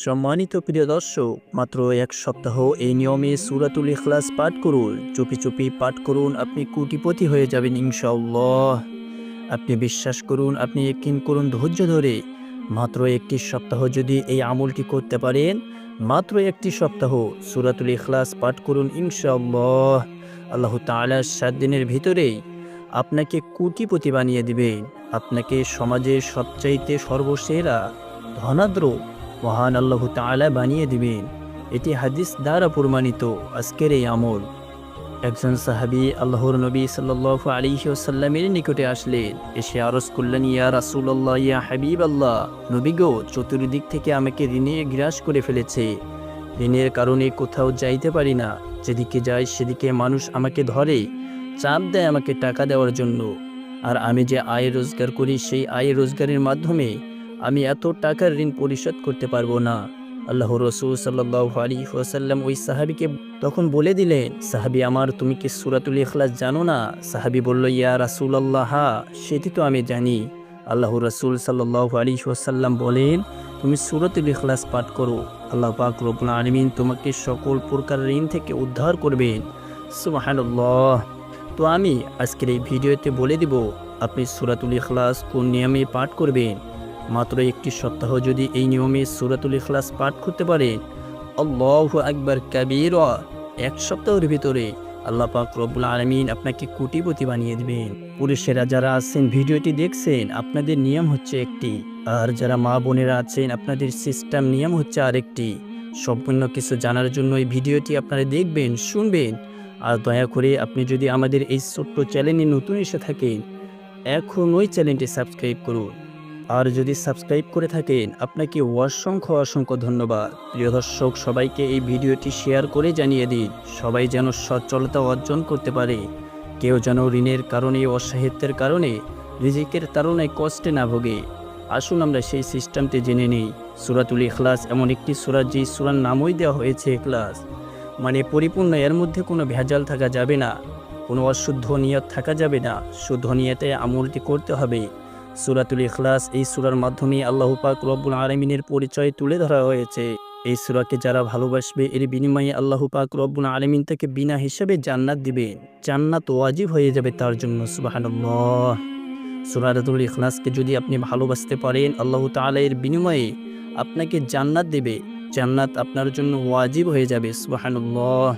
সম্মানিত প্রিয় দর্শক, মাত্র এক সপ্তাহ এই নিয়মে সুরাতুল ইখলাস পাঠ করুন। চুপি চুপি পাঠ করুন, আপনি কোটিপতি হয়ে যাবেন ইনশাআল্লাহ। আপনি বিশ্বাস করুন, আপনি একিন করুন ধৈর্য ধরে। মাত্র একটি সপ্তাহ যদি এই আমলটি করতে পারেন, মাত্র একটি সপ্তাহ সুরাতুল ইখলাস পাঠ করুন ইনশাআল্লাহ। আল্লাহ তাআলার সাত দিনের ভিতরেই আপনাকে কোটিপতি বানিয়ে দিবেন। আপনাকে সমাজের সবচাইতে সর্বসেরা ধনাদ্র মহান আল্লাহ তাআলা বানিয়ে দিবেন। এটি হাদিস দ্বারা প্রমাণিত আজকের এই আমল। একজন সাহাবি আল্লাহর নবী সাল্লাল্লাহু আলাইহি ওয়াসাল্লামের নিকটে আসলেন। এসে আরস করলেন, ইয়া রাসূলুল্লাহ, ইয়া হাবিব আল্লাহ নবী গো, চতুর্দিক থেকে আমাকে ঋণে গ্রাস করে ফেলেছে। ঋণের কারণে কোথাও যাইতে পারি না। যেদিকে যাই, সেদিকে মানুষ আমাকে ধরে। চাপ দেয় আমাকে টাকা দেওয়ার জন্য। আর আমি যে আয় রোজগার করি, সেই আয় রোজগারের মাধ্যমে আমি এত টাকার ঋণ পরিশোধ করতে পারব না। আল্লাহ রসুল সাল্লাহ আলী ওসাল্লাম ওই সাহাবিকে তখন বলে দিলেন, সাহাবি আমার, তুমি কি সুরাতুল ইখলাস জানো না? সাহাবি বলল, ইয়া রাসুল আল্লাহ সেটি তো আমি জানি। আল্লাহ রসুল সাল্লাহ আলী ওসাল্লাম বলেন, তুমি সুরাতুল ইখলাস পাঠ করো। আল্লাহ পাক রবুল আলমিন তোমাকে সকল প্রকার ঋণ থেকে উদ্ধার করবেন। সুবাহান্লাহ তো আমি আজকের এই ভিডিওতে বলে দিব, আপনি সুরাতুল ইখলাস কোন নিয়মে পাঠ করবেন? মাত্র একটি সপ্তাহ যদি এই নিয়মে সুরাতুল ইখলাস পাঠ করতে পারেন আল্লাহ আকবার কাবির, এক সপ্তাহের ভিতরে আল্লাহ পাক রব্বুল আলমিন আপনাকে কোটিপতি বানিয়ে দিবেন। পুরুষেরা যারা আছেন, ভিডিওটি দেখছেন, আপনাদের নিয়ম হচ্ছে একটি। আর যারা মা বোনেরা আছেন, আপনাদের সিস্টেম নিয়ম হচ্ছে আরেকটি। সম্পূর্ণ কিছু জানার জন্য এই ভিডিওটি আপনারা দেখবেন, শুনবেন। আর দয়া করে আপনি যদি আমাদের এই ছোট্ট চ্যানেলে নতুন এসে থাকেন এখন ওই চ্যানেলটি সাবস্ক্রাইব করুন। আর যদি সাবস্ক্রাইব করে থাকেন, আপনাকে অসংখ্য অসংখ্য ধন্যবাদ। প্রিয় দর্শক, সবাইকে এই ভিডিওটি শেয়ার করে জানিয়ে দিন, সবাই যেন সচ্ছলতা অর্জন করতে পারে। কেউ যেন ঋণের কারণে অসাহিত্যের কারণে, রিজিকের তারণায় কষ্টে না ভোগে। আসুন আমরা সেই সিস্টেমটি জেনে নিই। সুরাতুল ইখলাস এমন একটি সুরাত যেই সুরার নামই দেওয়া হয়েছে ইখলাস। মানে পরিপূর্ণ, এর মধ্যে কোনো ভেজাল থাকা যাবে না, কোনো অশুদ্ধ নিয়ত থাকা যাবে না। শুদ্ধ নিয়তে আমলটি করতে হবে। সুরাতুল ইখলাস, এই সুরার মাধ্যমে আল্লাহ পাক রব্বুল আলমিনের পরিচয় তুলে ধরা হয়েছে। এই সুরাকে যারা ভালোবাসবে, এর বিনিময়ে আল্লাহ পাক রব্বুল আলমিন তাকে বিনা হিসেবে জান্নাত দিবেন। জান্নাত ওয়াজিব হয়ে যাবে তার জন্য, সুবাহানুল্লাহ। সুরাতুল ইখলাসকে যদি আপনি ভালোবাসতে পারেন, আল্লাহ তাআলা এর বিনিময়ে আপনাকে জান্নাত দেবে। জান্নাত আপনার জন্য ওয়াজিব হয়ে যাবে, সুবাহানুল্লাহ।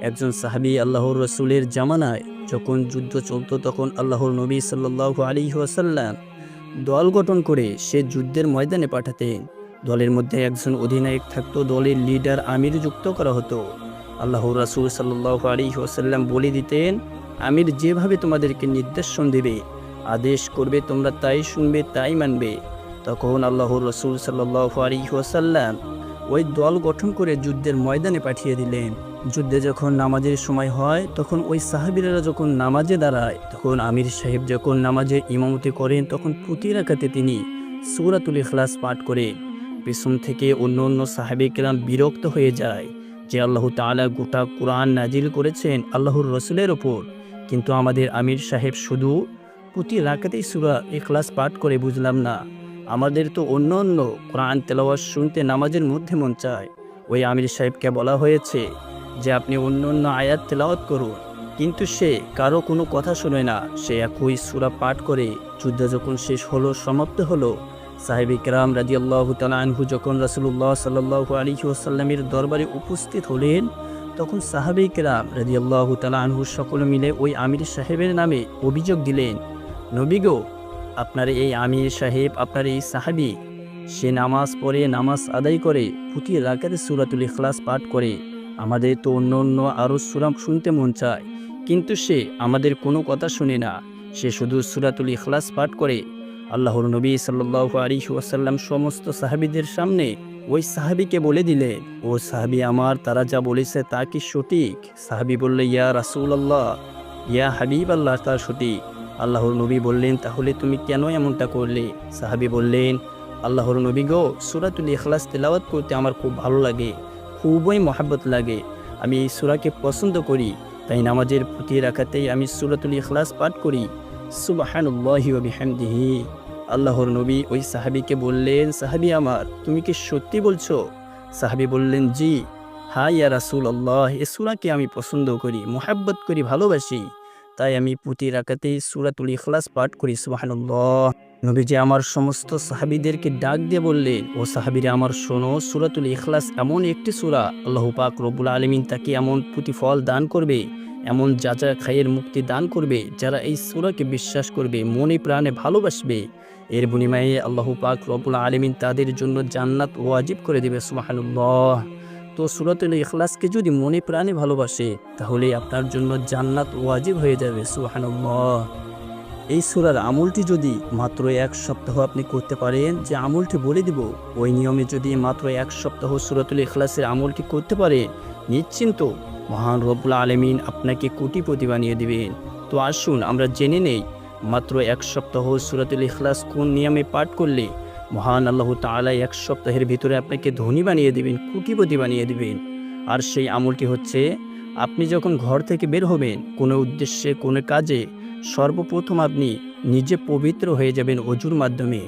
একজন সাহাবি আল্লাহর রসুলের জামানায় যখন যুদ্ধ চলত তখন আল্লাহর নবী সাল্লাহ আলী ওয়াসাল্লাম দল গঠন করে সে যুদ্ধের ময়দানে পাঠাতেন। দলের মধ্যে একজন অধিনায়ক থাকতো, দলের লিডার আমির যুক্ত করা হতো। আল্লাহ রাসুল সাল্লাহ আলী ওয়াসাল্লাম বলে দিতেন, আমির যেভাবে তোমাদেরকে নির্দেশন দেবে, আদেশ করবে, তোমরা তাই শুনবে, তাই মানবে। তখন আল্লাহ রসুল সাল্লাহ আলী ওয়াসাল্লাম ওই দল গঠন করে যুদ্ধের ময়দানে পাঠিয়ে দিলেন। যুদ্ধে যখন নামাজের সময় হয়, তখন ওই সাহাবিরা যখন নামাজে দাঁড়ায়, তখন আমির সাহেব যখন নামাজে ইমামতি করেন, তখন প্রতি রাখাতে তিনি সুরাতুল ইখলাস পাঠ করে পেছন থেকে অন্য অন্য সাহাবিকেরাম বিরক্ত হয়ে যায় যে আল্লাহ তাআলা গোটা কোরআন নাজিল করেছেন আল্লাহর রসুলের ওপর। কিন্তু আমাদের আমির সাহেব শুধু প্রতি রাখাতেই সুরা ইখলাস পাঠ করে বুঝলাম না। আমাদের তো অন্য অন্য কোরআন তেলাওয়াজ শুনতে নামাজের মধ্যে মন চায়। ওই আমির সাহেবকে বলা হয়েছে যে আপনি অন্য অন্য আয়াত তেলাওয়াত করুন। কিন্তু সে কারও কোনো কথা শুনে না। সে একই সুরা পাঠ করে যুদ্ধ যখন শেষ হলো, সমাপ্ত হলো, সাহেব ইকরাম রাজি আল্লাহ আনহু যখন রাসুল্লাহ সাল্লাহ আলী ওসাল্লামের দরবারে উপস্থিত হলেন, তখন সাহাবে ইকরাম রাজি আল্লাহ আনহু সকলে মিলে ওই আমির সাহেবের নামে অভিযোগ দিলেন নবীগো আপনার এই আমির সাহেব, আপনার এই সাহাবি, সে নামাজ পড়ে, নামাজ আদায় করে প্রতি রাকাতে সুরাতুল ইখলাস পাঠ করে। আমাদের তো অন্য অন্য আরও সুরাম শুনতে মন চায়। কিন্তু সে আমাদের কোনো কথা শুনে না। সে শুধু সুরাতুল ইখলাস পাঠ করে। আল্লাহর নবী সাল্লাহ আলী ওয়াসাল্লাম সমস্ত সাহাবিদের সামনে ওই সাহাবিকে বলে দিলে ও সাহাবি আমার, তারা যা বলেছে তা কি সঠিক? সাহাবি বললে, ইয়া রাসুল আল্লাহ ইয়া হাবিব আল্লাহ, তা সঠিক। আল্লাহর নবী বললেন, তাহলে তুমি কেন এমনটা করলে? সাহাবি বললেন, আল্লাহর নবী গো, সুরাতুল ইখলাস তেলাওয়াত করতে আমার খুব ভালো লাগে। খুবই মহাব্বত লাগে। আমি এই সুরাকে পছন্দ করি, তাই নামাজের প্রতি রাখাতেই আমি সুরাতুল ইখলাস পাঠ করি। সুবাহানুল্লাহি ওয়া বিহামদিহি। আল্লাহর নবী ওই সাহাবিকে বললেন, সাহাবি আমার, তুমি কি সত্যি বলছো? সাহাবি বললেন, জি। হ্যাঁ ইয়া রাসুল আল্লাহ এ সুরাকে আমি পছন্দ করি, মোহাব্বত করি, ভালোবাসি। তাই আমি প্রতি রাকাতেই সুরাতুল ইখলাস পাঠ করি, সুবাহানুল্লাহ। নবীজি আমার সমস্ত সাহাবিদেরকে ডাক দিয়ে বললেন, ও সাহাবিরা, আমার শোনো, সুরাতুল ইখলাস এমন একটি সুরা। আল্লাহ পাক রব্বুল আলমিন তাকে এমন প্রতিফল দান করবে, এমন যাজা খাইয়ের মুক্তি দান করবে, যারা এই সুরাকে বিশ্বাস করবে, মনে প্রাণে ভালোবাসবে। এর বিনিময়ে আল্লাহ পাক রব্বুল আলমিন তাদের জন্য জান্নাত ওয়াজিব করে দেবে, সুবাহানুল্লাহ। তো সুরাতুল ইখলাসকে যদি মনে প্রাণে ভালোবাসে, তাহলে আপনার জন্য জান্নাত ওয়াজিব হয়ে যাবে, সুবাহানুল্লাহ। এই সুরার আমলটি যদি মাত্র এক সপ্তাহ আপনি করতে পারেন, যে আমলটি বলে দিব, ওই নিয়মে যদি মাত্র এক সপ্তাহ সুরাতুল ইখলাসের আমলটি করতে পারে, নিশ্চিন্ত মহান রব্বুল আলমিন আপনাকে কোটিপতি বানিয়ে দিবেন। তো আসুন, আমরা জেনে নেই মাত্র এক সপ্তাহ সুরাতুল ইখলাস কোন নিয়মে পাঠ করলে মহান আল্লাহ তাআলা এক সপ্তাহের ভিতরে আপনাকে ধনী বানিয়ে দিবেন, কোটিপতি বানিয়ে দিবেন। আর সেই আমলটি হচ্ছে, আপনি যখন ঘর থেকে বের হবেন, কোনো উদ্দেশ্যে, কোনো কাজে সর্বপ্রথম আপনি নিজে পবিত্র হয়ে যাবেন অজুর মাধ্যমে।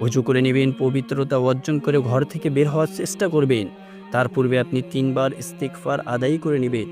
অজু করে নেবেন, পবিত্রতা অর্জন করে ঘর থেকে বের হওয়ার চেষ্টা করবেন। তার পূর্বে আপনি তিনবার ইস্তিকফার আদায় করে নেবেন।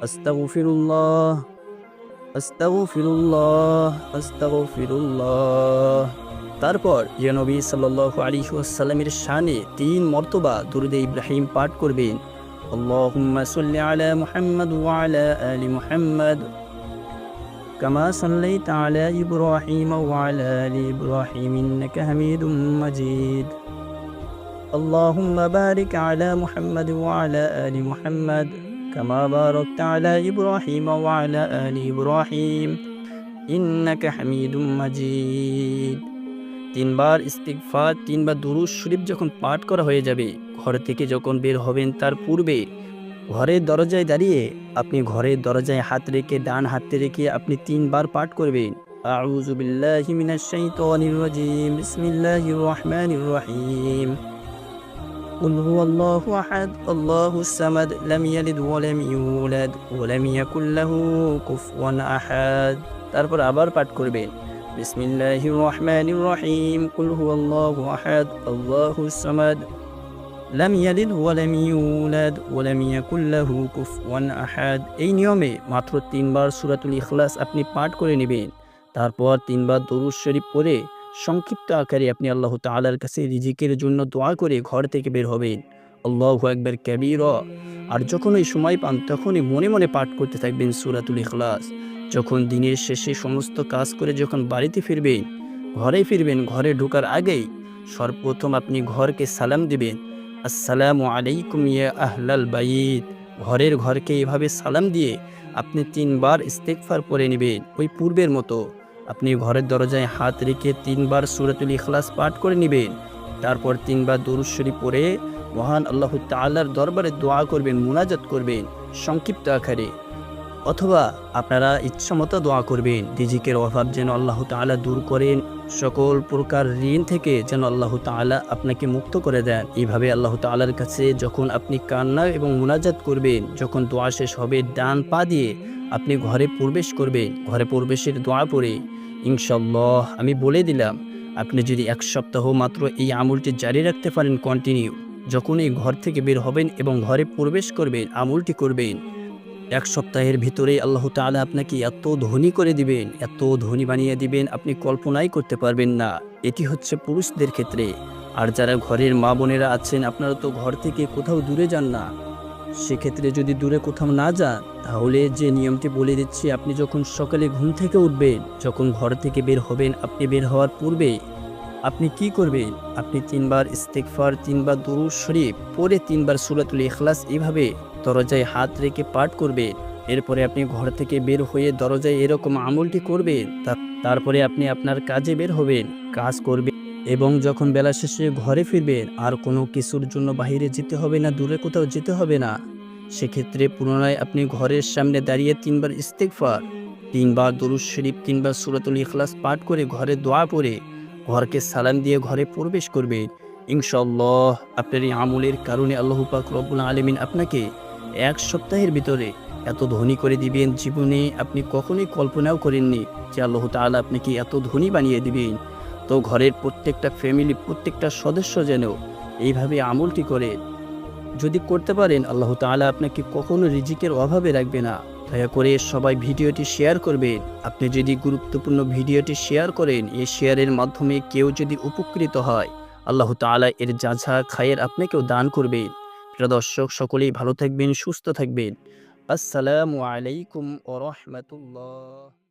আস্তাগফিরুল্লাহ আস্তাগফিরুল্লাহ আস্তাগফিরুল্লাহ। তারপর ইয়া নবী সাল্লাল্লাহু আলাইহি ওয়াসাল্লামের শানে তিন মর্তবা দুরুদে ইব্রাহিম পাঠ করবেন। আল্লাহুম্মা সাল্লি আলা মুহাম্মদ ওয়া আলা আলি মুহাম্মদ। كما صليت على إبراهيم وعلى آل إبراهيم إنك حميد مجيد اللهم بارك على محمد وعلى آل محمد كما باركت على إبراهيم وعلى آل إبراهيم إنك حميد مجيد তিনবার ইস্তিগফার তিনবার দুরুজ শরীফ যখন পাঠ করা হয়ে যাবে ঘর থেকে যখন বের হবেন তার পূর্বে ঘরের দরজায় দাঁড়িয়ে আপনি ঘরের দরজায় হাত রেখে ডান হাতে রেখে আপনি তিনবার পাঠ করবেন আউযু বিল্লাহি মিনাশ শাইতানির রাজিম বিসমিল্লাহির রহমানির রহিম قل هو الله أحد الله الصمد لم يلد ولم يولد ولم يكن له كفوا أحد তারপর আবার পাঠ করবেন বিসমিল্লাহির রহমানির রহিম কুল হুয়াল্লাহু আহাদ আল্লাহুস সামাদ লাম ইয়ালিদ ওয়ালাম ইউলাদ ওয়ালাম লাহু কুফুয়ান আহাদ এই নিয়মে মাত্র তিনবার সূরাতুল ইখলাস আপনি পাঠ করে নেবেন। তারপর তিনবার দরুদ শরীফ পড়ে সংক্ষিপ্ত আকারে আপনি আল্লাহ তাআলার কাছে রিজিকের জন্য দোয়া করে ঘর থেকে বের হবেন। আল্লাহু আকবার কাবীর। আর যখন ওই সময় পান, তখনই মনে মনে পাঠ করতে থাকবেন সূরাতুল ইখলাস। যখন দিনের শেষে সমস্ত কাজ করে যখন বাড়িতে ফিরবেন, ঘরে ফিরবেন, ঘরে ঢোকার আগেই সর্বপ্রথম আপনি ঘরকে সালাম দিবেন। আসসালামু আলাইকুম ইয়া আহলাল বাইত। ঘরের ঘরকে এভাবে সালাম দিয়ে আপনি তিনবার ইস্তেকফার পরে নেবেন ওই পূর্বের মতো। আপনি ঘরের দরজায় হাত রেখে তিনবার সুরাতুল ইখলাস পাঠ করে নেবেন। তারপর তিনবার দরুদ শরীফ পড়ে মহান আল্লাহ তাআলার দরবারে দোয়া করবেন, মুনাজাত করবেন সংক্ষিপ্ত আকারে। অথবা আপনারা ইচ্ছামতো দোয়া করবেন। রিজিকের অভাব যেন আল্লাহ তাআলা দূর করেন সকল প্রকার ঋণ থেকে যেন আল্লাহ তাআলা আপনাকে মুক্ত করে দেন। এইভাবে আল্লাহ তাআলার কাছে যখন আপনি কান্না এবং মোনাজাত করবেন, যখন দোয়া শেষ হবে, ডান পা দিয়ে আপনি ঘরে প্রবেশ করবেন, ঘরে প্রবেশের দোয়া পড়ে ইনশাল্লাহ আমি বলে দিলাম, আপনি যদি এক সপ্তাহ মাত্র এই আমলটি জারি রাখতে পারেন কন্টিনিউ যখনই ঘর থেকে বের হবেন এবং ঘরে প্রবেশ করবেন, আমলটি করবেন এক সপ্তাহের ভিতরে আল্লাহ তাআলা আপনাকে এত ধনী করে দিবেন, এত ধনী বানিয়ে দিবেন, আপনি কল্পনাই করতে পারবেন না। এটি হচ্ছে পুরুষদের ক্ষেত্রে। আর যারা ঘরের মা বোনেরা আছেন, আপনারা তো ঘর থেকে কোথাও দূরে যান না। সেক্ষেত্রে যদি দূরে কোথাও না যান, তাহলে যে নিয়মটি বলে দিচ্ছি, আপনি যখন সকালে ঘুম থেকে উঠবেন, যখন ঘর থেকে বের হবেন, আপনি বের হওয়ার পূর্বে আপনি কি করবেন আপনি তিনবার ইস্তেকফার তিনবার দুরুদ শরীফ, পরে তিনবার সুরাতুল ইখলাস এভাবে দরজায় হাত রেখে পাঠ করবেন এরপরে আপনি ঘর থেকে বের হয়ে দরজায় এরকম আমলটি করবেন তারপরে আপনি আপনার কাজে বের হবেন, কাজ করবেন এবং যখন বেলা শেষে ঘরে ফিরবেন, আর কোনো কিছুর জন্য বাইরে যেতে হবে না, দূরে কোথাও যেতে হবে না। সেক্ষেত্রে পুনরায় আপনি ঘরের সামনে দাঁড়িয়ে তিনবার ইস্তেকফার তিনবার দরুদ শরীফ, তিনবার সুরাতুল ইখলাস পাঠ করে ঘরে দোয়া পড়ে। ঘরকে সালাম দিয়ে ঘরে প্রবেশ করবেন ইনশাল্লাহ আপনার এই আমলের কারণে আল্লাহ পাক রব্বুল আলমিন আপনাকে এক সপ্তাহের ভিতরে এত ধনী করে দিবেন, জীবনে আপনি কখনোই কল্পনাও করেননি যে আল্লাহ তাআলা আপনাকে এত ধনী বানিয়ে দিবেন। তো ঘরের প্রত্যেকটা ফ্যামিলি প্রত্যেকটা সদস্য যেন এইভাবে আমলটি করে, যদি করতে পারেন, আল্লাহ তাআলা আপনাকে কখনো রিজিকের অভাবে রাখবে না। দয়া করে সবাই ভিডিওটি শেয়ার করবেন। আপনি যদি গুরুত্বপূর্ণ ভিডিওটি শেয়ার করেন এই শেয়ারের মাধ্যমে কেউ যদি উপকৃত হয়, আল্লাহ তালা এর যা যা খায়ের আপনাকেও দান করবেন। প্রিয় দর্শক, সকলেই ভালো থাকবেন, সুস্থ থাকবেন। আসসালামু আলাইকুম ও রহমতুল্লাহ।